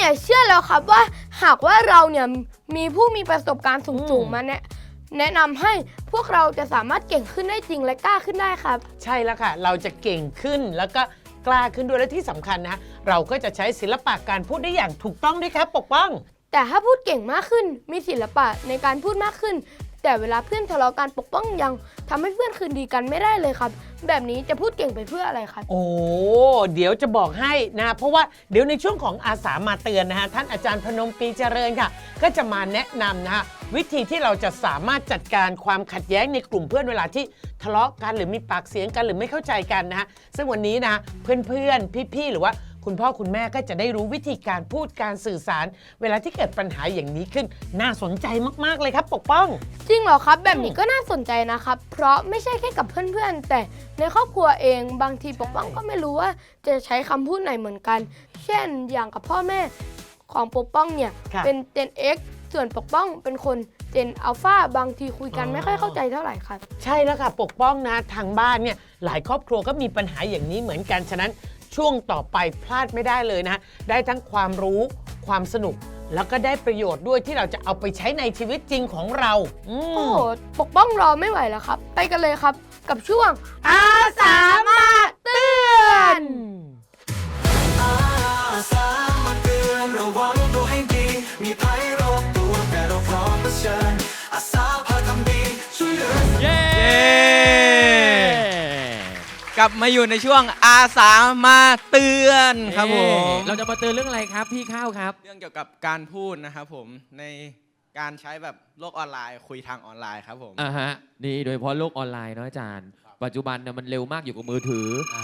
ปกป้องเนี่ยเชื่อแล้วครับว่าหากว่าเราเนี่ยมีผู้มีประสบการณ์สูงๆมาแนะแนะนำให้พวกเราจะสามารถเก่งขึ้นได้จริงและกล้าขึ้นได้ครับ ใช่แล้วค่ะ เราจะเก่งขึ้นแล้วก็กล้าขึ้นด้วยและที่สำคัญนะ เราก็จะใช้ศิลปะการพูดได้อย่างถูกต้องด้วยครับปกป้อง แต่ถ้าพูดเก่งมากขึ้นมีศิลปะในการพูดมากขึ้น แต่เวลาเพื่อนทะเลาะกันปกป้องยังทำให้เพื่อนคืนดีกันไม่ได้เลยครับ แบบนี้จะพูดเก่งไปเพื่ออะไรครับ โอ้เดี๋ยวจะบอกให้นะ เพราะว่าเดี๋ยวในช่วงของอาสามาเตือนนะฮะท่านอาจารย์พนมปีเจริญค่ะ ก็จะมาแนะนำนะฮะวิธีที่เราจะสามารถจัดการความขัดแย้งในกลุ่มเพื่อนเวลาที่ทะเลาะกันหรือมีปากเสียงกันหรือไม่เข้าใจกันนะฮะซึ่งวันนี้นะเพื่อนๆพี่ๆหรือว่า คุณพ่อคุณแม่ก็จะได้รู้วิธีการพูดการสื่อสาร เวลาที่เกิดปัญหาอย่างนี้ขึ้น น่าสนใจมากๆเลยครับ ปกป้อง จริงเหรอครับ แบบนี้ก็น่าสนใจนะครับ เพราะไม่ใช่แค่กับเพื่อนๆ แต่ในครอบครัวเองบางทีปกป้องก็ไม่รู้ว่าจะใช้คำพูดไหนเหมือนกัน เช่นอย่างกับพ่อแม่ของปกป้องเนี่ยค่ะ เป็น Gen X ส่วนปกป้องเป็นคน Gen Alpha บางทีคุยกันอ๋อไม่ค่อยเข้าใจเท่าไหร่ครับ ใช่แล้วค่ะปกป้องนะทางบ้านเนี่ยหลายครอบครัวก็มีปัญหาอย่างนี้เหมือนกันฉะนั้น ช่วงต่อไปพลาดไม่ได้เลยนะฮะได้ทั้งความรู้ความสนุก แล้วก็ได้ประโยชน์ด้วยที่เราจะเอาไปใช้ในชีวิตจริงของเราอืมโอ้โหปกป้องรอไม่ไหวแล้วครับ ไปกันเลยครับกับช่วงอาสามาเตือน อาสามาเตือนระวังตัวให้ดี มีภัยรอบตัวแต่เราพร้อมเผชิญ กลับมาอยู่ในช่วงอาสามาเตือนครับผมเราจะมาเตือนเรื่องอะไรครับพี่ข้าวครับ เรื่องเกี่ยวกับการพูดนะครับผมในการใช้แบบโลกออนไลน์ คุยทางออนไลน์ครับผม อ่าฮะนี่โดยเฉพาะโลกออนไลน์เนาะอาจารย์ปัจจุบันเนี่ยมันเร็วมากอยู่กับมือถืออ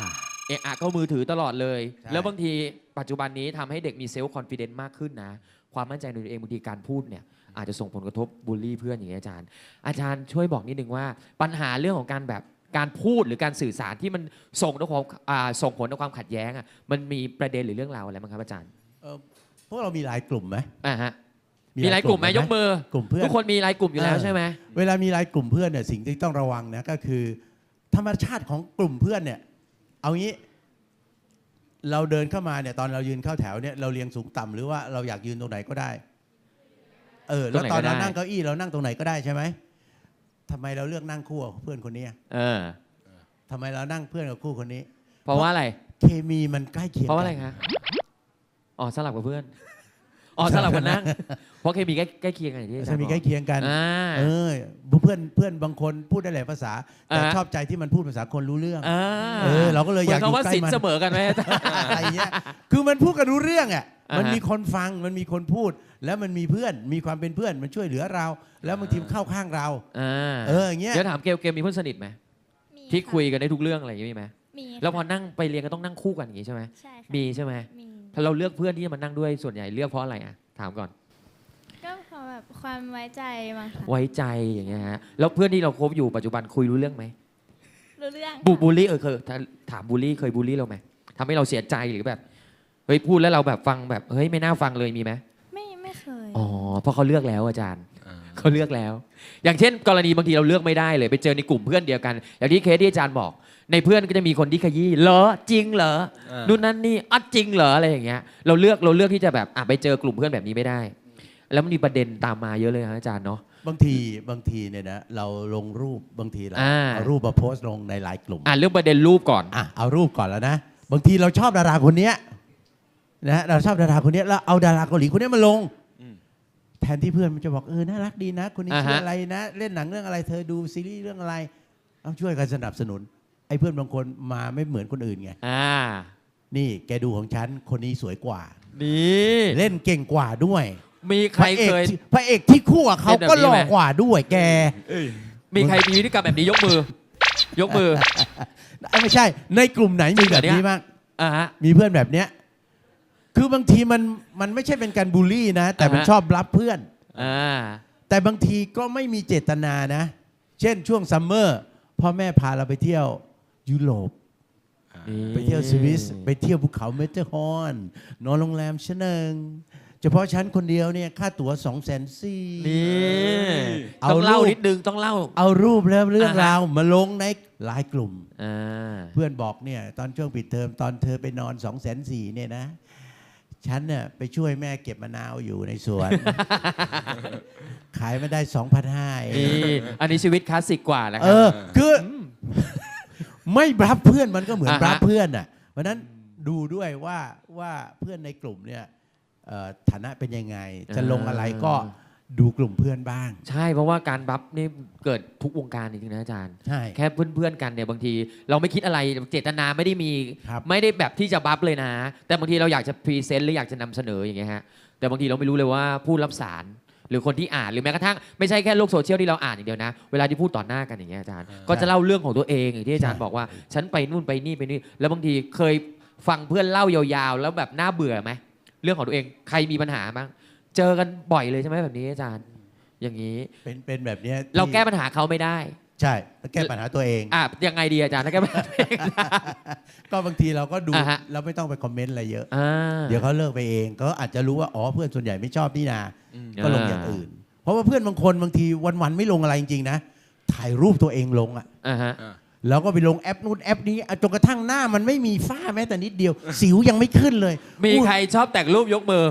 เอะอะก็มือถือตลอดเลย ใช่ แล้วบางทีปัจจุบันนี้ทำให้เด็กมีเซลฟ์คอนฟิเดนซ์มากขึ้นนะ ความมั่นใจในตัวเองบางทีการพูดเนี่ยอาจจะส่งผลกระทบบูลลี่เพื่อนอย่างเงี้ยอาจารย์ อาจารย์ช่วยบอกนิดนึงว่าปัญหาเรื่องของการแบบ การพูดหรือการสื่อสารที่มันส่งต่อความอ่าส่งผลต่อความขัดแย้งอะมันมีประเด็นหรือเรื่องราวอะไรบ้างครับอาจารย์เอ่อพวกเรามีหลายกลุ่มไหม อ่าฮะมีรายกลุ่มไหมยกมือกลุ่มเพื่อน ทุกคนมีรายกลุ่มอยู่แล้วเออใช่ไหมเวลามีหลายกลุ่มเพื่อนเนี่ยสิ่งที่ต้องระวังนะก็คือ ธรรมชาติของกลุ่มเพื่อนเนี่ย เอางี้ เราเดินเข้ามาเนี่ย ตอนเรายืนเข้าแถวเนี่ยเราเรียงสูงต่ำหรือว่าเราอยากยืนตรงไหนก็ได้ เออ แล้วตอนเรานั่งเก้าอี้เรานั่งตรงไหนก็ได้ใช่ไหม ทำไมเราเลือกนั่งคู่กับเพื่อนคนนี้อะเออ ทำไมเรานั่งเพื่อนกับคู่คนนี้ เพราะว่าอะไร เคมีมันใกล้เคียงเพราะว่าอะไรกันคะอ๋อสลับกับเพื่อน อ๋อสลับกันนั่ง เพราะเคมีใกล้ใกล้เคียงกันอย่างที่อาจารเคย์มีบอกใกล้เคียงกัน อ่า เออเพื่อนเพื่อนบางคนพูดได้หลายภาษา แต่อ่าฮะชอบใจที่มันพูดภาษาคนรู้เรื่องอ่าเออเราก็เลยอยากหมืนคำว่าอยู่ใกล้สินมันเสมอกันไหมอาจารย์ อะไรเงี้ย คือมันพูดกันรู้เรื่องอะอ่าฮะ มันมีคนฟังมันมีคนพูด แล้วมันมีเพื่อนมีความเป็นเพื่อนมันช่วยเหลือเรา แล้วบางทีมันเข้าข้างเราอ่าเอออย่างเงี้ยเดี๋ยวถามเกลเกลมีเพื่อนสนิทไหมมีที่ะคุยกันได้ทุกเรื่องอะไรอย่างงี้มีไหมมีแล้วพอค่ะนั่งไปเรียนก็ต้องนั่งคู่กันอย่างงี้ใช่ไหมใช่ค่ะมีใช่ไหมมีถ้าเราเลือกเพื่อนที่จะมานั่งด้วยส่วนใหญ่เลือกเพราะอะไรอะถามก่อนก็เพราะแบบความไว้ใจมั้งค่ะไว้ใจอย่างเงี้ยฮะแล้วเพื่อนที่เราคบอยู่ปัจจุบันคุยรู้เรื่องไหมรู้เรื่องบูค่ะบูลลี่เออเคยถามบูลลี่เคยบูลลี่เราไหมทำให้เราเสียใจหรือแบบ เฮ้ยพูดแล้วเราแบบฟังแบบเฮ้ยไม่น่าฟังเลยมีไหมไม่ไม่เคย อ๋อเพราะเขาเลือกแล้วอาจารย์เขาเลือกแล้ว อย่างเช่น กรณีบางทีเราเลือกไม่ได้เลยไปเจอในกลุ่มเพื่อนเดียวกัน อย่างที่เคสที่อาจารย์บอก ในเพื่อนก็จะมีคนที่ขยี้เหรอจริงเหรออ่านู่นนั่นนี่อัดจริงเหรออะไรอย่างเงี้ย เราเลือกเราเลือกที่จะแบบอะไปเจอกลุ่มเพื่อนแบบนี้ไม่ได้ แล้วมันมีประเด็นตามมาเยอะเลยนะอาจารย์เนาะบางทีบางทีเนี่ยนะเราลงรูปบางทีเราอ่าเอารูปมาโพสต์ลงในไลน์กลุ่มอะเรื่องประเด็นรูปก่อนอะเอารูปก่อนแล้วนะบางทีเราชอบดาราคนเนี้ย นะเราชอบดาราคนเนี้ยแล้วเอาดาราเกาหลีคนเนี้ยมาลงแทนที่เพื่อนมันจะบอกเออน่ารักดีนะ คนนี้อ่าฮะชื่ออะไรนะ เล่นหนังเรื่องอะไร เธอดูซีรีส์เรื่องอะไรต้องช่วยกันสนับสนุน ไอ้เพื่อนบางคนมาไม่เหมือนคนอื่นไงอ่า นี่แกดูของฉันคนนี้สวยกว่านี่เล่นเก่งกว่าด้วย มีใคพรระเอกเคยที่พระเอกที่คู่กับเขาเป็นแบบก็นี้หล่อไหมกว่าด้วยแกมีใครมีพฤติกรรมแบบนี้ยกมือ ยกมือเอ้ยไม่ใช่ ในกลุ่มไหนมีแบบจริงเหรอเนี่นี้ยบ้างอ่าฮะมีเพื่อนแบบเนี้ย คือบางทีมันมันไม่ใช่เป็นการบูลลี่นะ แต่มันอ่าฮะ ชอบรับเพื่อน อ่า แต่บางทีก็ไม่มีเจตนานะ เช่นช่วงซัมเมอร์พ่อแม่พาเราไปเที่ยวยุโรป ไปเที่ยวสวิสไปเที่ยวภูเขาเมเทอร์ฮอร์นนอนโรงแรมชั้นหนึ่งเฉพาะฉันคนเดียวเนี่ยค่าตั๋วสองแสนสี่ นี่เอาต้องเล่ารูป นิดนึงต้องเล่า เอารูปแล้วเรื่องอ่าฮะราวมาลงในไลน์กลุ่ม อ่า เพื่อนบอกเนี่ยตอนช่วงปิดเทอมตอนเธอไปนอน2องแสนสี่เนี่ยนะ ฉันเนี่ยไปช่วยแม่เก็บมะนาวอยู่ในสวน ขายมาได้2,500เอนี่งอันนี้ชีวิตคลาสสิกกว่านะคเอรับ อ คืออไม่รับเพื่อนมันก็เหมือนอ่าฮะ รับเพื่อนอะ เพราะฉะนั้นดูด้วยว่าว่าเพื่อนในกลุ่มเนี่ยเอ่อฐานะเป็นยังไง จะลงอะไรก็ ดูกลุ่มเพื่อนบ้าง ใช่เพราะว่าการบัฟนี่เกิดทุกวงการจริงๆนะอาจารย์ ใช่ แค่เพื่อนๆกันเนี่ยบางที เราไม่คิดอะไรเจตนาไม่ได้มีครับไม่ได้แบบที่จะบัฟเลยนะ แต่บางทีเราอยากจะพรีเซนต์หรืออยากจะนำเสนออย่างเงี้ยฮะแต่บางทีเราไม่รู้เลยว่าผู้รับสาร หรือคนที่อ่านหรือแม้กระทั่งไม่ใช่แค่โลกโซเชียลที่เราอ่านอย่างเดียวนะ เวลาที่พูดต่อหน้ากันอย่างเงี้ยอาจารย์ ก็จะเล่าเรื่องของตัวเองอย่างที่อาจารย์บอกว่า ฉันไปนู่นไปนี่ไปนี่แล้วบางทีเคยฟังเพื่อนเล่ายาวๆ แล้วแบบน่าเบื่อไหมเรื่องของตัวเองใครมีปัญหาบ้าง เจอกันบ่อยเลยใช่ไหมแบบนี้อาจารย์ อย่างนี้ เป็นเป็นแบบเนี้ยที่เราแก้ปัญหาเขาไม่ได้ ใช่แล้วแก้ปัญหาตัวเอง อะยังไงดีอาจารย์ถ้าแก้ปัญหาตัวเองก็บางทีเราก็ดูอ่าฮะ เราไม่ต้องไปคอมเมนต์อะไรเยอะ อ่า เดี๋ยวเขาเลิกไปเองเขาอาจจะรู้ว่าอ๋อเพื่อนส่วนใหญ่ไม่ชอบนี่นาอืมก็ลงอย่างอื่น เพราะว่าเพื่อนบางคนบางทีวันๆไม่ลงอะไรจริงๆนะถ่ายรูปตัวเองลงอะอ่าฮะ แล้วก็ไปลงแอปนู้นแอปนี้อะจนกระทั่งหน้ามันไม่มีฝ้าแม้แต่นิดเดียว สิวยังไม่ขึ้นเลยมีอุ้ยใครชอบแต่งรูปยกมือ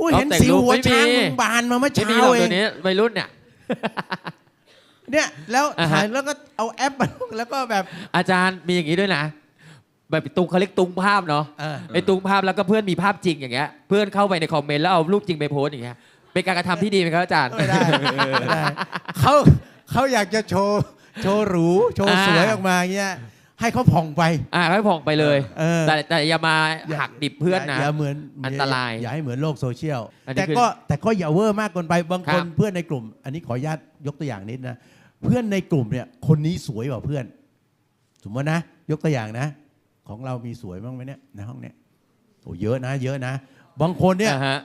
อุ้ยเอาเห็นแต่งสิวรูปหัวไม่มีช้างมึงบานมาเมื่อไม่เช้ามีหรอกเอตัวงนี้วัยรุ่นเนี่ยเนี่ยแล้วอ่าฮะถ่ายแล้วก็เอาแอปมาแล้วก็แบบอาจารย์มีอย่างนี้ด้วยนะแบบตุงเขาเรียกตุงภาพเนาะเออไอ้ตุงภาพแล้วก็เพื่อนมีภาพจริงอย่างเงี้ย เพื่อนเข้าไปในคอมเมนต์แล้วเอารูปจริงไปโพสต์อย่างเงี้ยเป็นการกระทำที่ดีไหมครับอาจารย์ไม่ได้ไม่ได้เขาเขาอยากจะโชว์โชว์หรูโชว์อ่าสวยออกมาเงี้ย ให้เขาผ่องไป อ่าให้ผ่องไปเลย เออ แต่แต่อย่ามาอย่าหักดิบเพื่อนนะย่าเหมือนอันตราย อย่าให้เหมือนโลกโซเชียลอันนี้แต่คือก็แต่ก็อย่าเวอร์มากเกินไป บางครัคบนเพื่อนในกลุ่ม อันนี้ขออนุญาตยกตัวอย่างนิดนะ เพื่อนในกลุ่มเนี่ย คนนี้สวยกว่าเพื่อน สมมตินะ ยกตัวอย่างนะ ของเรามีสวยบ้างไหมเนี่ยในห้องเนี่ย โอ้เยอะนะ เยอะนะ บางคนเนี่ยอ่าฮะ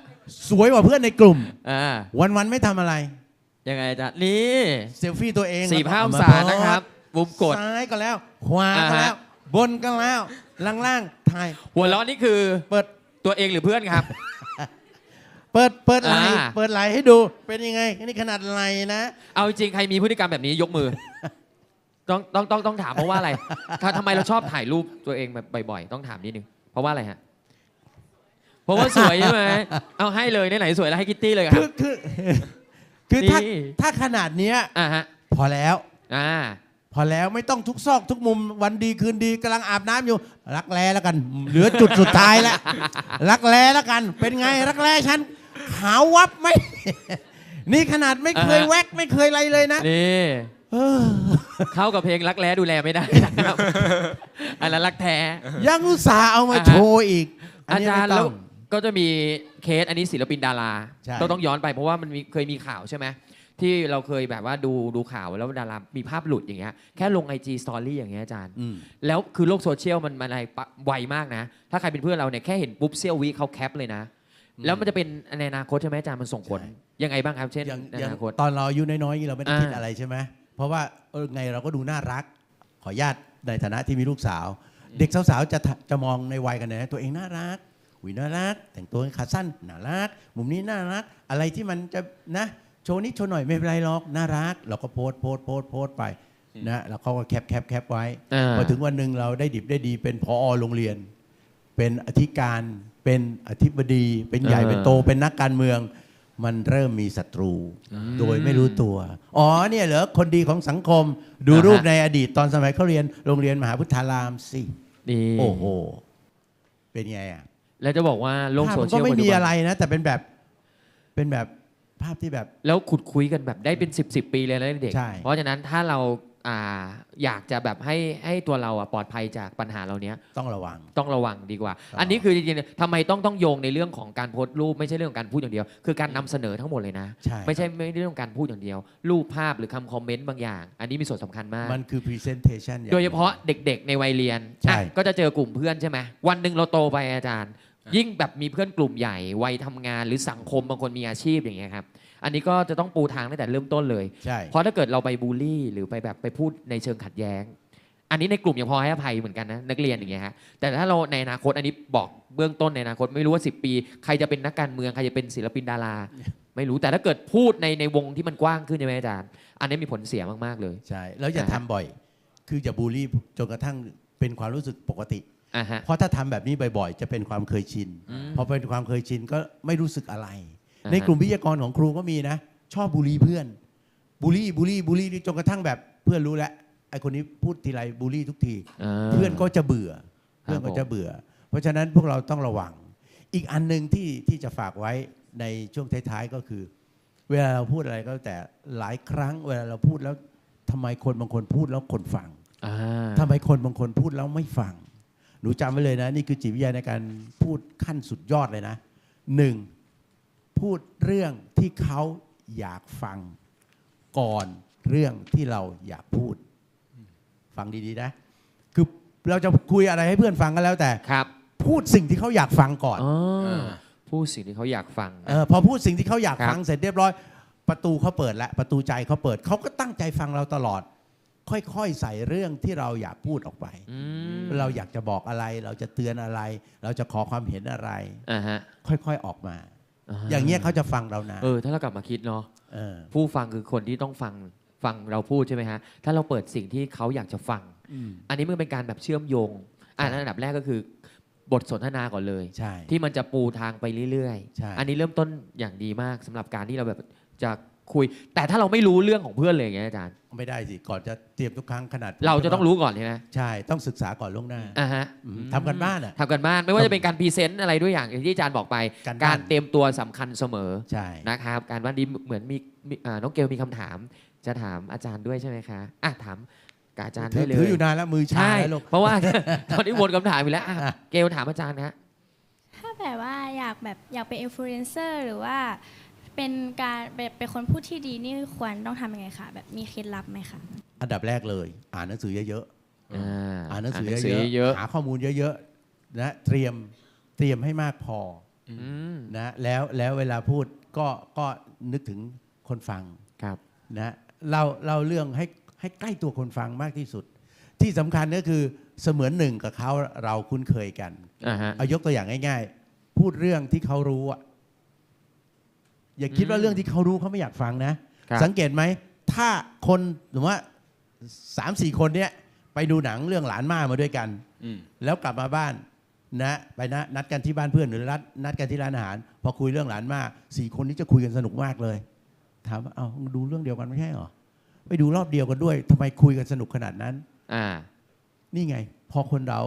สวยกว่าเพื่อนในกลุ่มอ่าวันๆไม่ทำอะไร ยังไงอาจารย์นี่ เซลฟี่ตัวเองสี่แล้วก็ภาพเอมสารโพสต์นะครับ บุมกด ซ้ายก็แล้วขวาก็อ่าฮะแล้วบนก็แล้ว ล่างๆถ่าย หัวเราะนี่คือเปิด ตัวเองหรือเพื่อนครับ เปิด เปิดไหลอ่า เปิดไหลให้ดู เป็นยังไง นี่ขนาดไหลนะ เอาจริงๆใครมีพฤติกรรมแบบนี้ยกมือ ต้องต้องต้องต้องถามเพราะว่าอะไรถ้าทำไมเราชอบถ่ายรูปตัวเองแบบบ่อยๆ ต้องถามนิดนึง เพราะว่าอะไรฮะ เพราะว่าสวยใช่ไหมเอาให้เลยไหนๆสวยแล้วให้คิตตี้เลยครัคืบ อ คือ คือถ้า นี่ ถ้าขนาดเนี้ย อ่าฮะ พอแล้ว อ่า พอแล้วไม่ต้องทุกซอกทุกมุมวันดีคืนดีกำลังอาบน้ำอยู่ รักแร้แล้วกัน เหลือจุดสุดท้ายแล้ว รักแร้แล้วกัน เป็นไงรักแร้ฉันขาววับไหม นี่ขนาดไม่เคยอ่าฮะ แว็กไม่เคยอะไรเลยนะนี่เออเข้ากับเพลงรักแร้ดูแลไม่ได้นะครับ อันนั้นรักแท้ ยังอุตส่าห์เอามาอ่าฮะ โชว์อีกนอานี้จารย์ไม่แล้ต้วองก็จะมีเคสอันนี้ศิลปินดาราใช่ ต้องต้องย้อนไปเพราะว่ามันมีเคยมีข่าวใช่ไหม ที่เราเคยแบบว่าดูดูข่าวแล้วดารามีภาพหลุดอย่างเงี้ยแค่ลง IG Story อย่างเงี้ยอาจารย์ อืม แล้วคือโลกโซเชียลมันมันอะไรปะไวมากนะ ถ้าใครเป็นเพื่อนเราเนี่ยแค่เห็นปุ๊บเซี่ยววิเขาแคปเลยนะ แล้วมันจะเป็นในอนาคตใช่ไหมอาจารย์มันส่งผล ใช่ ยังไงบ้างครับ เช่นอย่างในอย่างอนาคตตอนเราอายุน้อยๆเราไม่ได้อ่า คิดอะไรใช่ไหมเพราะว่าเออไงเราก็ดูน่ารัก ขออนุญาตในฐานะที่มีลูกสาว เด็กสาวๆจะทะจะมองในวัยกันนะตัวเองน่ารักหุยน่ารัก แต่งตัวขาสั้นน่ารัก มุมนี้น่ารัก อะไรที่มันจะนะ โชว์นิดโชว์หน่อยไม่เป็นไรหรอกน่ารัก เราก็โพสต์โพสต์โพสต์โพสต์ไปนะแล้วเขาก็แคปแคปแคปไว้อ่า พอถึงวันหนึ่งเราได้ดิบได้ดีเป็นพอโรงเรียน เป็นอธิการเป็นอธิบดี เป็นใหญ่เออเป็นโตเป็นนักการเมือง มันเริ่มมีศัตรู โดยไม่รู้ตัว อ๋อเนี่ยเหรอคนดีของสังคมดูอ่าฮะ รูปในอดีตตอนสมัยเขาเรียนโรงเรียนมหาพุทธารามสินี่โอ้โห เป็นไงอะ แล้วจะบอกว่าโลกภาพโซมันเชีก็ยลไม่ปัจจุมีบัน อะไรนะ แต่เป็นแบบเป็นแบบ ภาพที่แบบ แล้วขุดคุยกันแบบได้เป็น 10บสปีเลยนะเด็ก ใช่ เพราะฉะนั้นถ้าเราอ่าอยากจะแบบให้ให้ตัวเราอะปลอดภัยจากปัญหาเราเนี้ยต้องระวัง ต้องระวังดีกว่าครับอันนี้คือจริงๆทำไมต้องต้องโยงในเรื่องของการโพสต์รูปไม่ใช่เรื่องของการพูดอย่างเดียว คือการนำเสนอทั้งหมดเลยนะ ใช่ไม่ใช่ไม่ได้เรื่องของการพูดอย่างเดียว รูปภาพหรือคำคอมเมนต์บางอย่าง อันนี้มีส่วนสำคัญมาก มันคือ presentation อางโดยเฉพาะเด็กๆในวัยเรียนใช่ อะก็จะเจอกลุ่มเพื่อนใช่ไหมวันหนึ่งเราโตไปอาจารย์ ยิ่งแบบมีเพื่อนกลุ่มใหญ่วัยทำงานหรือสังคมบางคนมีอาชีพอย่างเงี้ยครับ อันนี้ก็จะต้องปูทางตั้งแต่เริ่มต้นเลย ใช่ เพราะถ้าเกิดเราไปบูลลี่ หรือไปแบบไปพูดในเชิงขัดแย้ง อันนี้ในกลุ่มยังพอให้อภัยเหมือนกันนะนักเรียนอย่างเงี้ยฮะแต่ถ้าเราในอนาคตอันนี้บอกเบื้องต้นในอนาคตไม่รู้ว่า 10 ปี ใครจะเป็นนักการเมืองใครจะเป็นศิลปินดารา ไม่รู้แต่ถ้าเกิดพูดในในวงที่มันกว้างขึ้นใช่ไหมอาจารย์ อันนี้มีผลเสียมากๆเลย ใช่ แล้วอย่านะฮะทำบ่อย คืออย่าบูลลี่จนกระทั่งเป็นความรู้สึกปกติ อ่าฮะ เพราะถ้าทำแบบนี้บ่อยๆ จะเป็นความเคยชิน อืม พอเป็นความเคยชินก็ไม่รู้สึกอะไรอ่าฮะ ในกลุ่มวิทยากรของครูก็มีนะ ชอบบูลลี่เพื่อนบูลลี่บูลลี่บูลลี่นี่จนกระทั่งแบบเพื่อนรู้แล้วไอ้คนนี้พูดทีไรบูลลี่ทุกทีาเพื่อนก็จะเบื่อครับเพื่อนก็ผมจะเบื่อ เพราะฉะนั้นพวกเราต้องระวัง อีกอันหนึ่งที่ที่จะฝากไว้ในช่วงท้ายๆก็คือ เวลาเราพูดอะไรก็แล้วแต่หลายครั้ง เวลาเราพูดแล้วทำไมคนบางคนพูดแล้วคนฟังอ่าทำไมคนบางคนพูดแล้วไม่ฟัง หนูจำไว้เลยนะ นี่คือจิตวิทยาในการพูดขั้นสุดยอดเลยนะหนึ่ง พูดเรื่องที่เขาอยากฟังก่อนเรื่องที่เราอยากพูด ฟังดีๆนะ คือเราจะคุยอะไรให้เพื่อนฟังก็แล้วแต่ครับ พูดสิ่งที่เขาอยากฟังก่อนอ๋ออ่าพูดสิ่งที่เขาอยากฟังเออพอพูดสิ่งที่เขาอยากครับฟังเสร็จเรียบร้อย ประตูเขาเปิดแล้วประตูใจเขาเปิดเขาก็ตั้งใจฟังเราตลอด ค่อยๆใส่เรื่องที่เราอยากพูดออกไปอืมเราอยากจะบอกอะไร เราจะเตือนอะไร เราจะขอความเห็นอะไรอ่าฮะค่อยๆออกมา อย่างเงี้ยเขาจะฟังเรานะเออถ้าเรากลับมาคิดเนาะเออผู้ฟังคือคนที่ต้องฟังฟังเราพูดใช่ไหมฮะ ถ้าเราเปิดสิ่งที่เขาอยากจะฟังอืมอันนี้มันเป็นการแบบเชื่อมโยงอ่าอันดับแรกก็คือบทสนทนาก่อนเลยใช่ที่มันจะปูทางไปเรื่อยใช่อันนี้เริ่มต้นอย่างดีมากสำหรับการที่เราแบบจะ คุย แต่ถ้าเราไม่รู้เรื่องของเพื่อนเลยอย่างเงี้ยอาจารย์ไม่ได้สิก่อนจะเตรียมทุกครั้งขนาดเราจะต้องรู้ก่อนใช่ไหมใช่ต้องศึกษาก่อนล่วงหน้าอ่าฮะอืมทำกันบ้านอะ ทำกันบ้านไม่ว่าจะเป็นการพรีเซนต์อะไรด้วยอย่างอย่างที่อาจารย์บอกไป การบ้าน การเตรียมตัวสำคัญเสมอใช่ นะครับ การบ้านนี้เหมือนมีมีอ่าน้องเกลมีคำถาม จะถามอาจารย์ด้วยใช่ไหมคะอะถามกับอาจารย์ถืได้อเลยถืออยู่นานแล้วมือชาใช่แล้วลูก เพราะว่า ตอนนี้วนคำถามไปแล้วอะอะเกลถามอาจารย์นะ ถ้าแบบว่าอยากแบบอยากเป็นอินฟลูเอนเซอร์หรือว่า เป็นการแบบเป็นคนพูดที่ดีนี่ควรต้องทำยังไงคะแบบมีเคล็ดลับไหมคะ อันดับแรกเลย อ่านหนังสือเยอะอ่าๆอ่านหนังสือหนังสืเยออะเยอะๆหาข้อมูลเยอะๆนะเตรียมเตรียมให้มากพออืมนะแล้วแล้วเวลาพูดก็ก็นึกถึงคนฟังครับนะเราเราเรื่องให้ให้ใกล้ตัวคนฟังมากที่สุด ที่สำคัญก็คือเสมือนหนึ่งกับเขาเราคุ้นเคยกันอ่าฮะเอายกตัวอย่างง่าย ๆ พูดเรื่องที่เขารู้อะ อย่าคิดว่าอืมเรื่องที่เขารู้เขาไม่อยากฟังนะ ครับ สังเกตไหม ถ้าคนหรือว่าสามสี่คนเนี้ยไปดูหนังเรื่องหลานมามาด้วยกัน อืม แล้วกลับมาบ้านนะ ไปนะนัดกันที่บ้านเพื่อนหรือนัดนัดกันที่ร้านอาหาร พอคุยเรื่องหลานมาสี่คนนี้จะคุยกันสนุกมากเลยถามว่าเอาดูเรื่องเดียวกันไม่ใช่เหรอไปดูรอบเดียวกันด้วยทำไมคุยกันสนุกขนาดนั้น อ่า นี่ไง พอคนเรา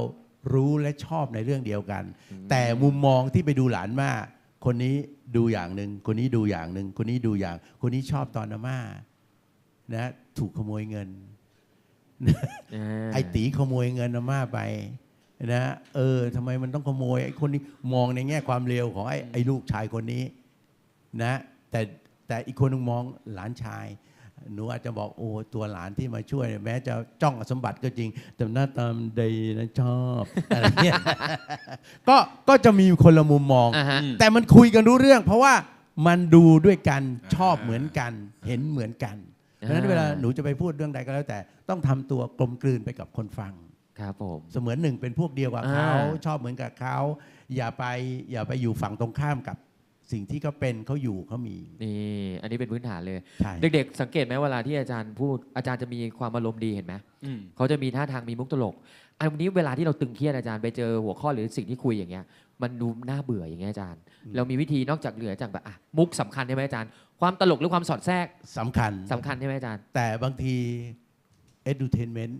รู้และชอบในเรื่องเดียวกัน แต่มุมมองที่ไปดูหลานมา คนนี้ดูอย่างหนึ่งคนนี้ดูอย่างหนึ่งคนนี้ดูอย่าง คนนี้ชอบตอนอาม่านะถูกขโมยเงินไอ้ตีขโมยเงินอาม่าไปนะเออทำไมมันต้องขโมยไอ้คนนี้มองในแง่ความเลวของไอ้ไอ้ลูกชายคนนี้นะแต่แต่อีกคนหนึงมองหลานชาย หนูอาจจะบอกโอ้ตัวหลานที่มาช่วยเนี่ยแม้จะจ้องสมบัติก็จริง แต่หน้าตามดีนะชอบอะไรเงี้ยก็ก็จะมีคนละมุมมอง อ่าฮะ แต่มันคุยกันรู้เรื่อง เพราะว่ามันดูด้วยกันชอบเหมือนกัน เห็นเหมือนกันเพราะฉะนั้นอ่าเวลาหนูจะไปพูดเรื่องใดก็แล้วแต่ ต้องทำตัวกลมกลืนไปกับคนฟัง ครับผม เสมือนหนึ่งเป็นพวกเดียวกับเขาอ่า ชอบเหมือนกับเขาอย่าไปอย่าไปอยู่ฝั่งตรงข้ามกับ สิ่งที่เขาเป็นเขาอยู่เขามี นี่ อันนี้เป็นพื้นฐานเลย ใช่ เด็กๆ สังเกตไหมเวลาที่อาจารย์พูดอาจารย์จะมีความอารมณ์ดีเห็นไหมอืมเขาจะมีท่าทางมีมุกตลก อันนี้เวลาที่เราตึงเครียดอาจารย์ไปเจอหัวข้อหรือสิ่งที่คุยอย่างเงี้ย มันดูน่าเบื่ออย่างเงี้ยอาจารย์เรามีวิธีนอกจากเหลือจากแบบอะมุกสำคัญใช่ไหมอาจารย์ ความตลกหรือความสอดแทรกสำคัญ สำคัญใช่ไหมอาจารย์ แต่บางที edutainment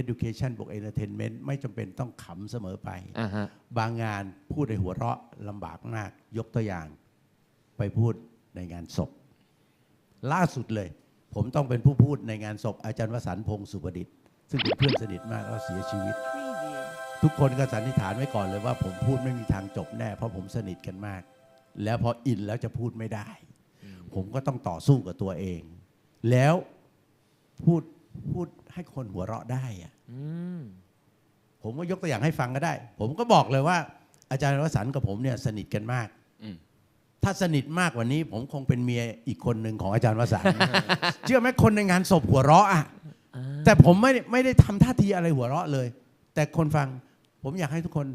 education บวก entertainment ไม่จำเป็นต้องขำเสมอไป อ่าฮะ บางงานพูดในหัวเราะลำบากมาก ยกตัวอย่าง ไปพูดในงานศพ ล่าสุดเลย ผมต้องเป็นผู้พูดในงานศพ อาจารย์วสันต์พงศ์สุประดิษฐ์ซึ่งเป็นเพื่อนสนิทมากแล้วเสียชีวิต ทุกคนก็สันนิษฐานไว้ก่อนเลยว่า ผมพูดไม่มีทางจบแน่เพราะผมสนิทกันมาก แล้วพออินแล้วจะพูดไม่ได้ ผมก็ต้องต่อสู้กับตัวเอง แล้วพูดพูดให้คนหัวเราะได้อะอืมผมก็ยกตัวอย่างให้ฟังก็ได้ ผมก็บอกเลยว่า อาจารย์วสันต์กับผมเนี่ยสนิทกันมากอืม ถ้าสนิทมากกว่านี้ ผมคงเป็นเมียอีกคนหนึ่งของอาจารย์วสันต์ เชื่อไหมคนในงานศพหัวเราะอะอ่าแต่ผมไม่ได้ไม่ได้ทำท่าทีอะไรหัวเราะเลย แต่คนฟังผมอยากให้ทุกคน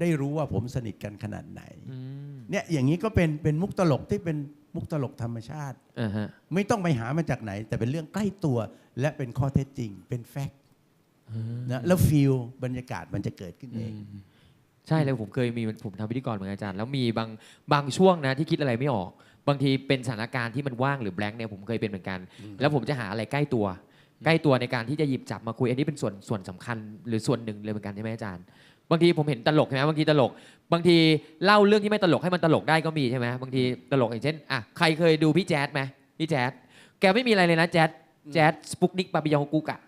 ได้รู้ว่าผมสนิทกันขนาดไหนอืมเนี่ยอย่างนี้ก็เป็นเป็นมุกตลกที่เป็นมุกตลกธรรมชาติอ่าฮะไม่ต้องไปหามาจากไหน แต่เป็นเรื่องใกล้ตัวและเป็นข้อเท็จจริง เป็นแฟกต์นะแล้วฟีลบรรยากาศมันจะเกิดขึ้นเอง ใช่เลยผมเคยมีผมทำพิธีกรเหมือนกันอาจารย์แล้วมีบางบางช่วงนะที่คิดอะไรไม่ออก บางทีเป็นสถานการณ์ที่มันว่างหรือแบงค์เนี่ยผมเคยเป็นเหมือนกัน แล้วผมจะหาอะไรใกล้ตัว ใกล้ตัวในการที่จะหยิบจับมาคุยอันนี้เป็นส่วนส่วนสำคัญหรือส่วนหนึ่งเลยเหมือนกันใช่ไหมอาจารย์บางทีผมเห็นตลกใช่ไหมบางทีตลก บางทีเล่าเรื่องที่ไม่ตลกให้มันตลกได้ก็มีใช่ไหมบางทีตลกอย่างเช่นอะใครเคยดูพี่แจ๊ดไหมพี่แจ๊ดแกไม่มีอะไรเลยนะแจ๊ดแจ๊ดสปุกนิกปาปิยองกุกอะ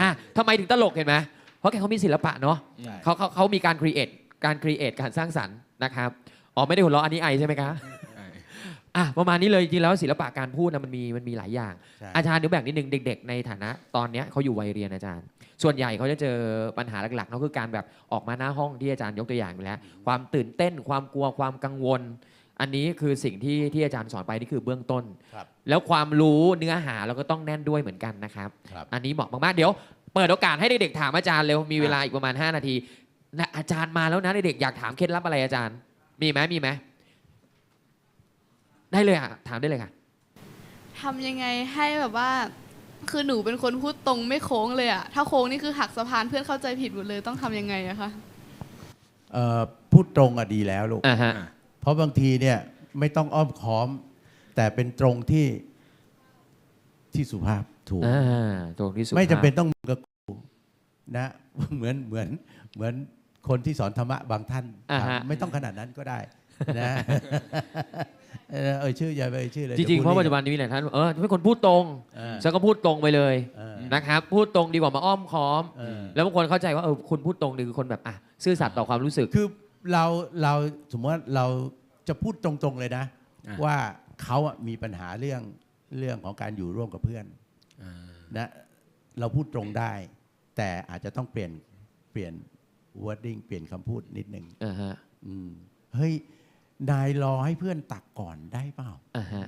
อะทำไมถึงตลกเห็นไหมเพราะแกเขามีศิลปะเนาะใช่เขาเขาเขามีการครีเอท การครีเอทการสร้างสรรค์นะครับอ๋อไม่ได้หัวเราะอันนี้ไอใช่ไหมคะอะประมาณนี้เลยจริงๆแล้วศิลปะการพูดนะมันมีมันมีหลายอย่างใช่อาจารย์เดี๋ยวแบ่งนิดนึงเด็ก ๆ ในฐานะตอนเนี้ยเขาอยู่วัยเรียนอาจารย์ ส่วนใหญ่เขาจะเจอปัญหาหลักๆก็คือการแบบออกมาหน้าห้องที่อาจารย์ยกตัวอย่างไปแล้ว ความตื่นเต้นความกลัวความกังวล อันนี้คือสิ่งที่ที่อาจารย์สอนไปนี่คือเบื้องต้นครับแล้วความรู้เนื้อหาเราก็ต้องแน่นด้วยเหมือนกันนะครับครับ อันนี้เหมาะมากๆเดี๋ยว เปิดโอกาสให้เด็กๆถามอาจารย์เร็วมีเวลาอีกประมาณ 5 นาที นะอาจารย์มาแล้วนะเด็กๆอยากถามเคล็ดลับอะไรอาจารย์ มีไหมมีไหมได้เลยอะถามได้เลยค่ะทำยังไงให้แบบว่า คือหนูเป็นคนพูดตรงไม่โค้งเลยอะถ้าโค้งนี่คือหักสะพานเพื่อนเข้าใจผิดหมดเลยต้องทำยังไงอะคะเอ่อพูดตรงอะดีแล้วลูกอ่าฮะเพราะบางทีเนี่ยไม่ต้องอ้อมค้อม แต่เป็นตรงที่ที่สุภาพถูกอ่าตรงที่สุดไม่จำเป็นต้องมึงกับกูนะเหมือนเหมือนเหมือน คนที่สอนธรรมะบางท่านอ่าฮะ ไม่ต้องขนาดนั้นก็ได้นะเออเอ่ยชื่ออย่าไปเอ่ยชื่อเลยจริงๆ เพดี๋ยวราะปัจจุบันนี้มีหลายท่านเออเป็นคนพูดตรงเออฉันก็พูดตรงไปเลยเออนะครับพูดตรงดีกว่ามาอ้อมค้อม เออ แล้วบางคนเข้าใจว่าเออคนพูดตรงนี่คือคนแบบอะซื่อสัตย์ต่อความรู้สึก คือเราเราสมมติว่าเราจะพูดตรงๆเลยนะ อะ ว่าเขาอะมีปัญหาเรื่องเรื่องของการอยู่ร่วมกับเพื่อนนะเราพูดตรงได้ แต่อาจจะต้องเปลี่ยนเปลี่ยน wording เปลี่ยนคำพูดนิดนึงอ่าฮะอืมเฮ้ย นายรอให้เพื่อนตักก่อนได้เปล่าอ่าฮะ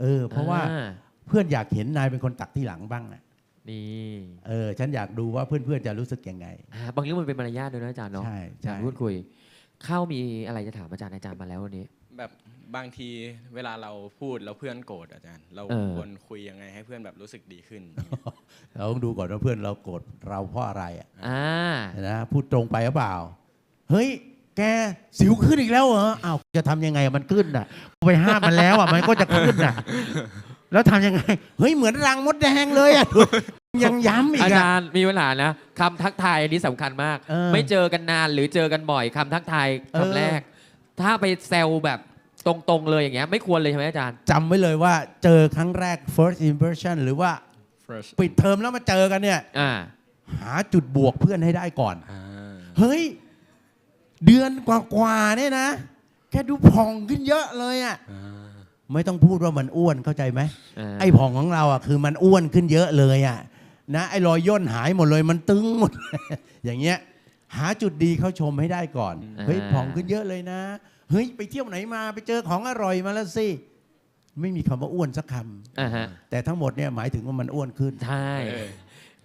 เออ เพราะว่าอ่เพื่อนอยากเห็นนายเป็นคนตักที่หลังบ้างอะนี่เออ ฉันอยากดูว่าเพื่อนๆจะรู้สึกยังไง อ่าบางเรื่องมันเป็นมารยาทด้วยนะอาจารย์เนาะใช่ใช่ การพูดคุย เข้ามีอะไรจะถามอาจารย์อาจารย์มาแล้ววันนี้ แบบบางทีเวลาเราพูดแล้วเพื่อนโกรธอาจารย์ เราเออ ควรคุยยังไงให้เพื่อนแบบรู้สึกดีขึ้นเราต้องดูก่อนว่าเพื่อนเราโกรธเราเพราะอะไรอะอ่า นะพูดตรงไปหรือเปล่า เฮ้ย แกสิวขึ้นอีกแล้วเหรออ้าวจะทำยังไงอะมันขึ้นอะไปห้ามมันแล้วอะมันก็จะขึ้นอะ แล้วทำยังไง เฮ้ยเหมือนรังมดแดงเลยอะยังย้ำอีอากอะจารย์มีปัญหานะคำทักทายอันนี้สำคัญมาก เออไม่เจอกันนานหรือเจอกันบ่อยคำทักทายเออ คำแรก ถ้าไปแซวแบบตรงๆเลยอย่างเงี้ยไม่ควรเลยใช่ไหมอาจารย์ จำไว้เลยว่าเจอครั้งแรก first impression หรือว่า First ปิดเทอมแล้วมาเจอกันเนี่ย อ่า หาจุดบวกเพื่อนให้ได้ก่อน อ่า เฮ้ย เดือนกว่าๆเนี่ยนะ แค่ดูผ่องขึ้นเยอะเลยอะอ่า ไม่ต้องพูดว่ามันอ้วนเข้าใจไหมอ่า ไอ้ผ่องของเราอะคือมันอ้วนขึ้นเยอะเลยอะนะไอ้รอยย่นหายหมดเลยมันตึงหมด อย่างเงี้ย หาจุดดีเขาชมให้ได้ก่อน เฮ้ยผ่องขึ้นเยอะเลยนะ เฮ้ยไปเที่ยวไหนมาไปเจอของอร่อยมาแล้วสิ ไม่มีคำว่าอ้วนสักคอ่าฮะำแต่ทั้งหมดเนี่ยหมายถึงว่ามันอ้วนขึ้น ใช่ เออ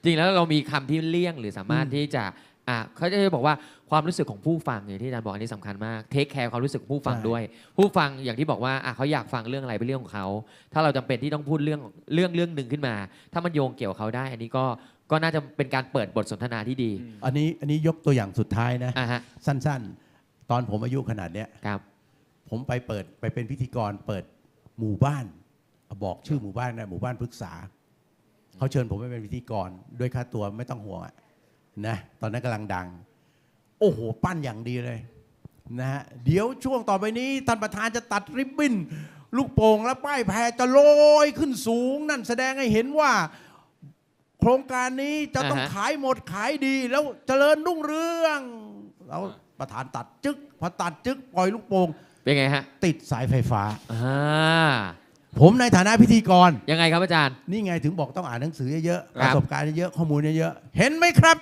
จริงแล้วเรามีคำที่เลี่ยงหรือสามารถอืม ที่จะอะเขาจะบอกว่าความรู้สึกของผู้ฟังอย่างที่อาจารย์บอกอันนี้สำคัญมากเทคแคร์ความรู้สึกของผู้ฟังด้วย ผู้ฟังอย่างที่บอกว่าอะเขาอยากฟังเรื่องอะไรเป็นเรื่องของเขาถ้าเราจำเป็นที่ต้องพูดเรื่องเรื่องเรื่องหนึ่งขึ้นมา ถ้ามันโยงเกี่ยวกับเขาได้ อันนี้ก็ก็น่าจะเป็นการเปิดบทสนทนาที่ดีอันนี้อันนี้ยกตัวอย่างสุดท้ายนะ อะฮะสั้นๆ ตอนผมอายุขนาดเนี้ย ครับผมไปเปิดไปเป็นพิธีกรเปิด หมู่บ้าน บอกชื่อหมู่บ้านนะหมู่บ้านพฤกษา เขาเชิญผมไปเป็นพิธีกรด้วยค่าตัวไม่ต้องห่วงอะนะตอนนั้นกำลังดัง โอ้โห ปั้นอย่างดีเลยนะฮะเดี๋ยวช่วงต่อไปนี้ท่านประธานจะตัดริบบิ้น ลูกโป่งและป้ายแพรจะลอยขึ้นสูง นั่นแสดงให้เห็นว่า โครงการนี้จะต้องอ่าฮะขายหมดขายดี แล้วเจริญรุ่งเรือง แล้วประธานตัดจึกพอตัดจึกปล่อยลูกโป่ง เป็นไงฮะติดสายไฟฟ้า อ่าผมในฐานะพิธีกร ยังไงครับอาจารย์ นี่ไงถึงบอกต้องอ่านหนังสือเยอะๆคปรับระสบการณ์เยอะๆข้อมูลเยอะๆเห็นไหมครับ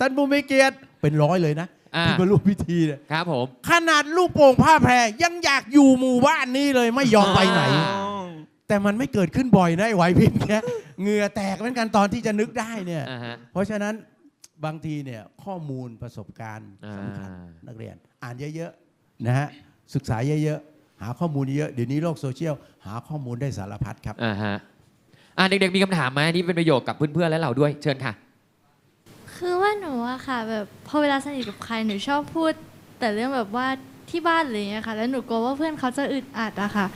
ท่านผู้มีเกียรติเป็นร้อยเลยนะอ่า ที่มาร่วมพิธีเนี่ยครับผม ขนาดลูกโป่งผ้าแพรยังอยากอยู่หมู่บ้านนี้เลยไม่ยอมไปไหน อ่า แต่มันไม่เกิดขึ้นบ่อยนะไอ้ไหวพริบเนี้ยเหงื่อแตกเหมือนกันตอนที่จะนึกได้เนี่ย อ่าฮะ เพราะฉะนั้นบางทีเนี่ยข้อมูลประสบการณ์อ่าสำคัญนักเรียนอ่านเยอะๆนะฮะ ศึกษาเยอะๆ หาข้อมูลเยอะๆเดี๋ยวนี้โลกโซเชียลหาข้อมูลได้สารพัดครับ อ่าฮะอ่าเด็กๆมีคำถามไหมที่เป็นประโยชน์กับเพื่อนๆและเราด้วยเชิญค่ะ คือว่าหนูอะค่ะแบบพอเวลาสนิทกับใครหนูชอบพูด แต่เรื่องแบบว่าที่บ้านอะไรอย่างเงี้ยค่ะ แล้วหนูกลัวว่าเพื่อนเขาจะอึดอัดอะค่ะ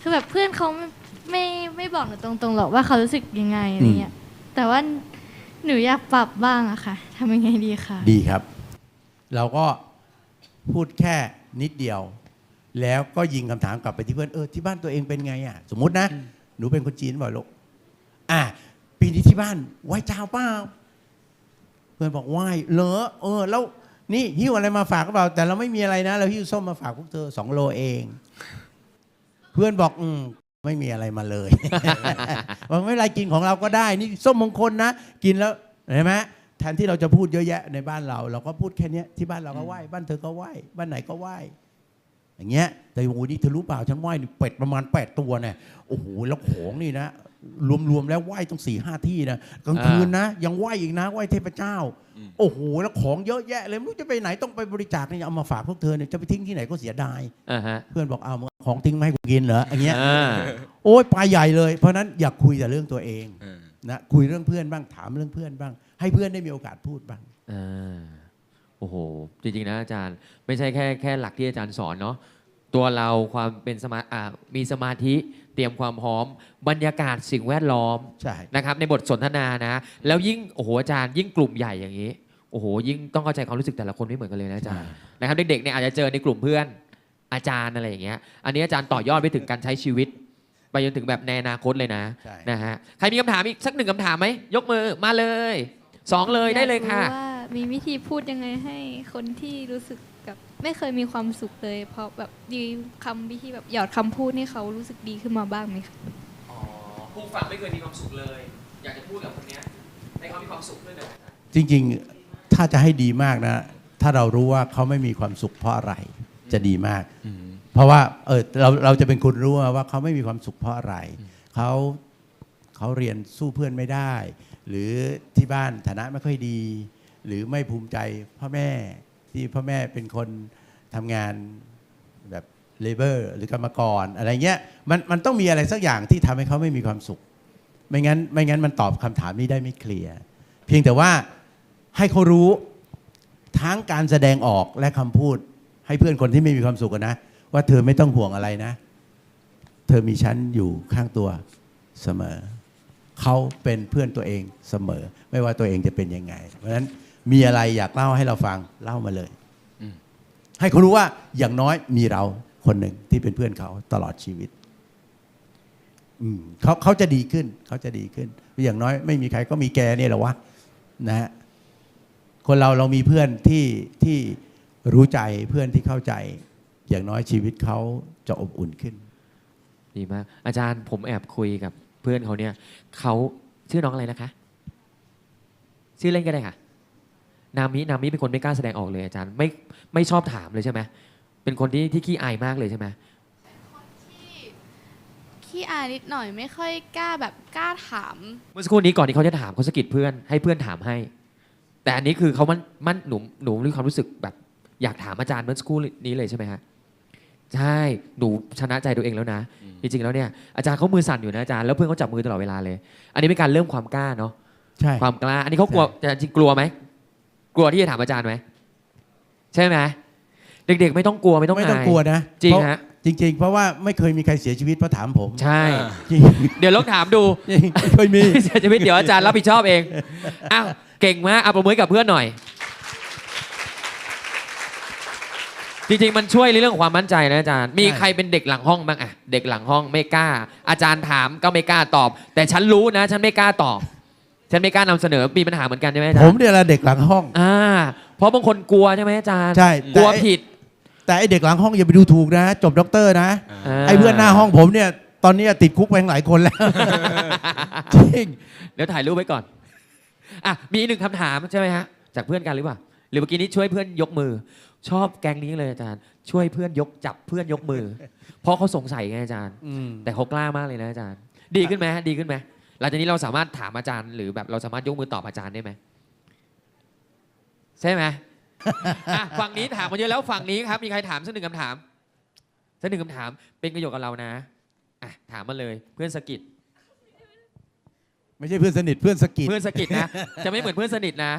คือแบบเพื่อนเขาไม่ไม่ไม่บอกหนูตรงๆหรอกว่าเขารู้สึกยังไงอะไรเงี้ยแต่ว่าหนูอยากปรับบ้างอะค่ะทำยังไงดีคะดีครับ เราก็พูดแค่นิดเดียว แล้วก็ยิงคำถามกลับไปที่เพื่อนเออที่บ้านตัวเองเป็นไงอะสมมตินะ หนูเป็นคนจีนบ่อยลูกอะปีนี้ที่บ้านไหว้เจ้าเปล่าเพื่อนบอกไหว้เหรอเออ แล้วนี่หิ้วอะไรมาฝากก็เปล่าแต่เราไม่มีอะไรนะ เราหิ้วส้มมาฝากพวกเธอสองโลเอง เพื่อนบอกอืมไม่มีอะไรมาเลยบอกไม่เป็นไรกินของเราก็ได้ นี่ส้มมงคลนะ กินแล้วเห็นไหมแทนที่เราจะพูดเยอะแยะในบ้านเรา เราก็พูดแค่เนี้ยที่บ้านเราก็ไหว้บ้านเธอก็ไหว้บ้านไหนก็ไหว้ อย่างเงี้ยแต่โอ้โหนี่เธอรู้เปล่าฉันไหว้นี่เป็ดประมาณแปดตัวเนี่ยโอ้โหแล้วของนี่นะ รวมๆแล้วไหว้ต้องสี่ห้าที่นะกลางคืนนะ ยังไหว้อีกนะไหว้เทพเจ้า โอ้โหแล้วของเยอะแยะเลยไม่รู้จะไปไหนต้องไปบริจาคนี่เอามาฝากพวกเธอเนี่ยจะไปทิ้งที่ไหนก็เสียดายอ่าฮะเพื่อนบอกเอามึงเอาของทิ้งมาให้กูกินเหรออย่างเงี้ยอ่าโอ้ยไปใหญ่เลย เพราะฉะนั้นอย่าคุยแต่เรื่องตัวเองเออนะคุยเรื่องเพื่อนบ้างถามเรื่องเพื่อนบ้าง ให้เพื่อนได้มีโอกาสพูดบ้างอ่า โอ้โห จริงๆนะอาจารย์ ไม่ใช่แค่แค่หลักที่อาจารย์สอนเนาะตัวเราความเป็นสมาอ่ามีสมาธิเตรียมความพร้อม บรรยากาศสิ่งแวดล้อมใช่นะครับในบทสนทนานะ แล้วยิ่งโอ้โหอาจารย์ยิ่งกลุ่มใหญ่อย่างนี้โอ้โหยิ่งต้องเข้าใจความรู้สึกแต่ละคนไม่เหมือนกันเลยนะอาจารย์นะครับเด็กๆเนี่ยอาจจะเจอในกลุ่มเพื่อนอาจารย์อะไรอย่างเงี้ยอันนี้อาจารย์ต่อยอดไปถึงการใช้ชีวิต ไปจนถึงแบบในอนาคตเลยนะใช่นะฮะใครมีคำถามอีกสักหนึ่งคำถามไหมยกมือมาเลยสองเลยได้เลยค่ะอยากรู้ว่า มีวิธีพูดยังไงให้คนที่รู้สึกกับไม่เคยมีความสุขเลย เพราะแบบดีคำวิธีแบบหยอดคำพูดให้เขารู้สึกดีขึ้นมาบ้างไหมคะอ๋อผู้ฟังไม่เคยมีความสุขเลย อยากจะพูดกับคนเนี้ยให้เขามีความสุขขึ้นเลยจริงๆถ้าจะให้ดีมากนะ ถ้าเรารู้ว่าเขาไม่มีความสุขเพราะอะไรจะดีมาก เพราะว่าเออเราเราจะเป็นคนรู้ว่าเขาไม่มีความสุขเพราะอะไรเขาเขาเรียนสู้เพื่อนไม่ได้ หรือที่บ้านฐานะไม่ค่อยดี หรือไม่ภูมิใจพ่อแม่ที่พ่อแม่เป็นคนทำงานแบบเลเบอร์หรือกรรมกรอะไรเงี้ยมันมันต้องมีอะไรสักอย่างที่ทำให้เขาไม่มีความสุข ไม่งั้นไม่งั้นมันตอบคำถามนี้ได้ไม่เคลียร์เพียงแต่ว่าให้เขารู้ทั้งการแสดงออกและคำพูด ให้เพื่อนคนที่ไม่มีความสุขนะ ว่าเธอไม่ต้องห่วงอะไรนะ เธอมีฉันอยู่ข้างตัวเสมอเขาเป็นเพื่อนตัวเองเสมอ ไม่ว่าตัวเองจะเป็นยังไง เพราะฉะนั้น มีอะไรอยากเล่าให้เราฟังเล่ามาเลยให้เขารู้ว่าอย่างน้อยมีเราคนหนึ่งที่เป็นเพื่อนเขาตลอดชีวิตอืเขาเขาจะดีขึ้น เขาจะดีขึ้น อย่างน้อยไม่มีใครก็มีแกเนี่ยแหละวะนะฮะคนเราเรามีเพื่อนที่ที่รู้ใจเพื่อนที่เข้าใจ อย่างน้อยชีวิตเขาจะอบอุ่นขึ้น ดีมาก อาจารย์ผมแอบคุยกับเพื่อนเขาเนี่ยเขาชื่อน้องอะไรนะคะ ชื่อเล่นก็ได้ค่ะ นามินามิเป็นคนไม่กล้าแสดงออกเลยอาจารย์ ไม่ไม่ชอบถามเลยใช่ไหมเป็นคนที่ที่ขี้อายมากเลยใช่ไหมขี้อายนิดหน่อยไม่ค่อยกล้าแบบกล้าถาม เมื่อสักครู่นี้ก่อนที่เขาจะถามเขาสะกิดเพื่อนให้เพื่อนถามให้ แต่อันนี้คือเขามันมันหนูหนูมีความรู้สึกแบบอยากถามอาจารย์เมื่อสักครู่นี้เลยใช่ไหมฮะใช่หนูชนะใจตัวเองแล้วนะ จริงๆแล้วเนี่ยอาจารย์เขามือสั่นอยู่นะอาจารย์แล้วเพื่อนเขาจับมือตลอดเวลาเลย อันนี้เป็นการเริ่มความกล้าเนาะใช่ความกล้าอันนี้เขากลัวแต่จริงๆกลัวไหม กลัวที่จะถามอาจารย์ไหมใช่ไหมเด็กๆ ไม่ต้องกลัวไม่ต้องไม่ต้องายกลัวนะจริงเพาฮะจริง ๆ เพราะว่าไม่เคยมีใครเสียชีวิตเพราะถามผม ใช่จริงเดี๋ยวลองถามดูจริงไม่เคยมีเสียชีวิตเดี๋ยวอาจารย์รับผิดชอบเองอ้าวเก่งมากเอาประมือให้กับเพื่อนหน่อย จริง ๆ มันช่วยในเรื่องของความมั่นใจนะอาจารย์ มีใช่ใครเป็นเด็กหลังห้องบ้างอะเด็กหลังห้องไม่กล้า อาจารย์ถามก็ไม่กล้าตอบ แต่ฉันรู้นะ ฉันไม่กล้าตอบ ฉันไม่กล้านำเสนอมีปัญหาเหมือนกันใช่ไหมอาจารผมย์เนี่ยแหละเด็กหลังห้อง อ่าเพราะบางคนกลัวใช่ไหมอาจารย์ใช่กลัวแต่ผิดแต่ไอเด็กหลังห้องอย่าไปดูถูกนะ จบด็อกเตอร์นะาไอเพื่อนหน้าห้องผมเนี่ย ตอนนี้ติดคุกไปหลายคนแล้ว จริง เดี๋ยวถ่ายรูปไว้ก่อนอะมีหนึ่งคำถามใช่ไหมฮะจากเพื่อนกันหรือเปล่าหรือเมื่อกี้นี้ช่วยเพื่อนยกมือ ชอบแกงนี้เลยอาจารย์ ช่วยเพื่อนยกจับเพื่อนยกมือ เพราะเขาสงสัยไงอาจารย์อืมแต่เขากล้ามากเลยนะอาจารย์ ดีขึ้นไหมดีขึ้นไหม หลังจากนี้เราสามารถถามอาจารย์ หรือแบบเราสามารถยกมือตอบอาจารย์ได้ไหมใช่ไหมอะฝั่งนี้ถามมาเยอะแล้วฝั่งนี้ครับมีใครถามสักหนึ่งคำถามสักหนึ่งคำถามเป็นประโยชน์กับเรานะอะถามมาเลยเพื่อนสะกิดไม่ใช่เพื่อนสนิทเพื่อนสกิดเพื่อนสกิดนะ จะไม่เหมือนเพื่อนสนิทนะ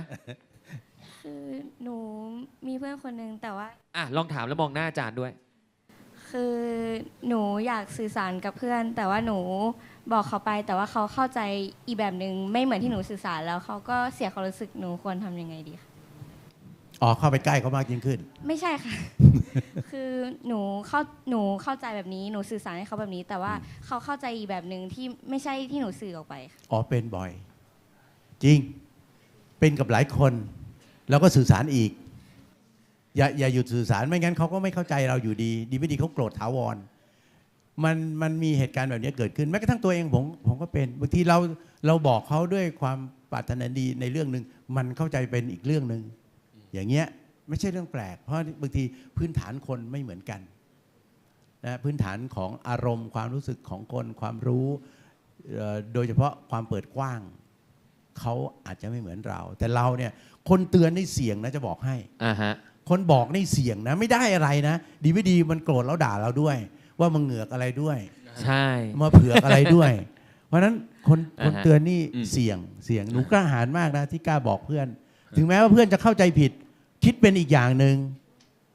คือหนูมีเพื่อนคนหนึ่งแต่ว่า อะลองถามแล้วมองหน้าอาจารย์ด้วย คือหนูอยากสื่อสารกับเพื่อน แต่ว่าหนู บอกเขาไป แต่ว่าเขาเข้าใจอีกแบบหนึ่งไม่เหมือนที่หนูสื่อสารแล้วเขาก็เสียความรู้สึกหนูควรทำยังไงดีคะอ๋อเข้าไปใกล้เขามากยิ่งขึ้น ไม่ใช่ค่ะ คือหนูเข้าหนูเข้าใจแบบนี้หนูสื่อสารให้เขาแบบนี้ แต่ว่าเขาเข้าใจอีกแบบหนึ่งที่ไม่ใช่ที่หนูสื่อออกไปค่ะอ๋อเป็นบ่อย จริงเป็นกับหลายคน แล้วก็สื่อสารอีก อย่าอย่าหยุดสื่อสารไม่งั้นเขาก็ไม่เข้าใจเราอยู่ดี ดีไม่ดีเขาโกรธถาวร มันมันมีเหตุการณ์แบบนี้เกิดขึ้นแม้กระทั่งตัวเองผมผมก็เป็นบางทีเราเราบอกเขาด้วยความปรารถนาดีในเรื่องหนึ่งมันเข้าใจเป็นอีกเรื่องหนึ่งอย่างเงี้ยไม่ใช่เรื่องแปลก เพราะบางทีพื้นฐานคนไม่เหมือนกันนะพื้นฐานของอารมณ์ ความรู้สึกของคนความรู้เอ่อโดยเฉพาะความเปิดกว้างเขาอาจจะไม่เหมือนเรา แต่เราเนี่ยคนเตือนนี่เสี่ยงนะจะบอกให้อ่าฮะคนบอกนี่เสี่ยงนะ ไม่ได้อะไรนะ ดีไม่ดีมันโกรธแล้วด่าเราด้วย ว่ามึงเหงือกอะไรด้วย ใช่ มาเผือกอะไรด้วย เพราะฉะนั้นคนอ่าคนฮะเตือนนี่อืม เสี่ยงเสี่ยงหนูกล้าหาญมากนะที่กล้าบอกเพื่อน ถึงแม้ว่าเพื่อนจะเข้าใจผิด คิดเป็นอีกอย่างหนึ่ง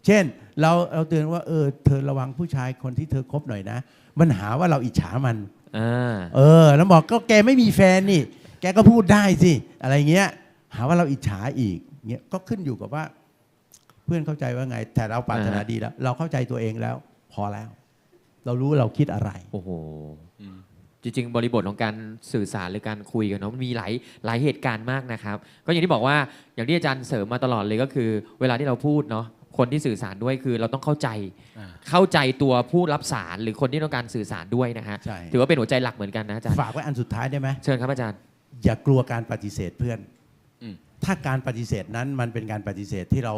เช่น เราเราเตือนว่าเออเธอระวังผู้ชายคนที่เธอคบหน่อยนะ มันหาว่าเราอิจฉามัน อ่า เออ แล้วบอกก็แกไม่มีแฟนนี่ แกก็พูดได้สิ อะไรเงี้ย หาว่าเราอิจฉาอีกเงี้ยก็ขึ้นอยู่กับว่า เพื่อนเข้าใจว่าไง แต่เราปรารถนาอ่าฮะ ดีแล้ว เราเข้าใจตัวเองแล้ว พอแล้ว เรารู้ว่าเราคิดอะไร โอ้โหจริงๆ บริบทของการสื่อสารหรือการคุยกันเนาะมันมีหลายหลายเหตุการณ์มากนะครับ ก็อย่างที่บอกว่าอย่างที่อาจารย์เสริมมาตลอดเลยก็คือ เวลาที่เราพูดเนาะคนที่สื่อสารด้วยคือเราต้องเข้าใจอ่าเข้าใจตัวผู้รับสารหรือคนที่ต้องการสื่อสารด้วยนะฮะใช่ ถือว่าเป็นหัวใจหลักเหมือนกันนะอาจารย์ฝากไว้อันสุดท้ายได้ไหมเชิญครับอาจารย์ อย่ากลัวการปฏิเสธเพื่อน อืม ถ้าการปฏิเสธนั้นมันเป็นการปฏิเสธที่เรา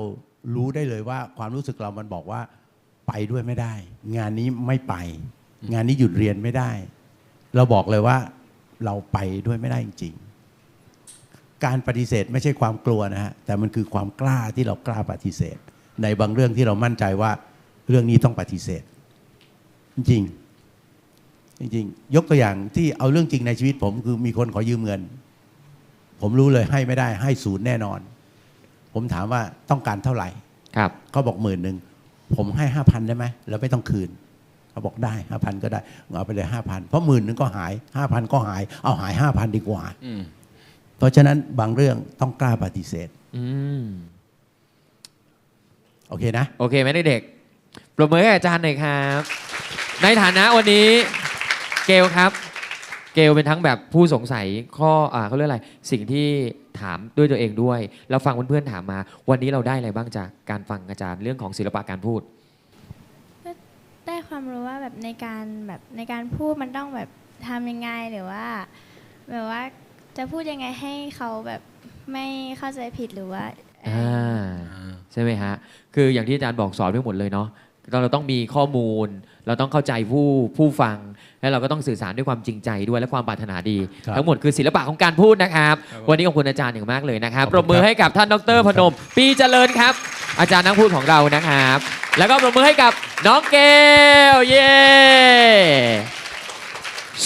รู้ได้เลยว่าความรู้สึกเรามันบอกว่า ไปด้วยไม่ได้ งานนี้ไม่ไป งานนี้หยุดเรียนไม่ได้ เราบอกเลยว่าเราไปด้วยไม่ได้จริง ๆ การปฏิเสธไม่ใช่ความกลัวนะฮะแต่มันคือความกล้าที่เรากล้าปฏิเสธ ในบางเรื่องที่เรามั่นใจว่าเรื่องนี้ต้องปฏิเสธ จริงๆจริงๆยกตัวอย่างที่เอาเรื่องจริงในชีวิตผมคือมีคนขอยืมเงิน ผมรู้เลยให้ไม่ได้ให้ศูนย์แน่นอน ผมถามว่าต้องการเท่าไหร่ครับเขาบอกหมื่นหนึ่ง ผมให้ห้าพันได้ไหมแล้วไม่ต้องคืนเขาบอกได้ห้าพันก็ได้เอาไปเลยห้าพันเพราะหมื่นหนึ่งก็หายห้าพันก็หาย เอาหายห้าพันดีกว่าเพราะฉะนั้นบางเรื่องต้องกล้าปฏิเสธอืมโอเคนะ โอเคไหมเด็กๆปรบมือให้อาจารย์หน่อยครับ ในฐานะวันนี้ เกลครับ เกลเป็นทั้งแบบผู้สงสัยข้ออ่าเขาเรียกอะไร สิ่งที่ ถามด้วยตัวเองด้วย แล้วฟังเพื่อนๆถามมา วันนี้เราได้อะไรบ้างจากการฟังอาจารย์เรื่องของศิลปะการพูด ได้ความรู้ว่าแบบในการแบบในการพูดมันต้องแบบทำยังไงหรือว่า แบบว่าจะพูดยังไงให้เขาแบบไม่เข้าใจผิดหรือว่าอ่าใช่ไหมฮะ คืออย่างที่อาจารย์บอกสอนไปหมดเลยเนาะเราเราต้องมีข้อมูล เราต้องเข้าใจผู้ผู้ฟัง และเราก็ต้องสื่อสารด้วยความจริงใจด้วยและความปรารถนาดี ครับทั้งหมดคือศิลปะของการพูดนะครับ ครับผมวันนี้ขอบคุณอาจารย์อย่างมากเลยนะครับขอบปคุรณบมือครับให้กับท่านดรพนม ปีเจริญครับ อาจารย์นักพูดของเรานะครับ แล้วก็ปรบมือให้กับน้องเกลเย้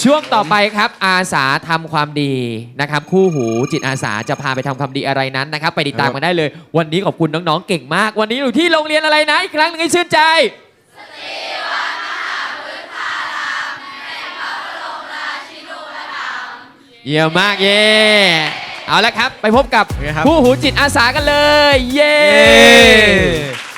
ช่วงต่อไปครับอาสาทำความดีนะครับ คู่หูจิตอาสาจะพาไปทำความดีอะไรนั้นนะครับ ไปติดตามกันได้เลย วันนี้ขอบคุณน้องๆเก่งมาก วันนี้อยู่ที่โรงเรียนอะไรนะอีกครั้งหนึงให้ชื่นใจ เยี่ยมมากเย่เอาละครับ ไปพบกับโอเคครับคู่หูจิตอาสากันเลย เย้เย้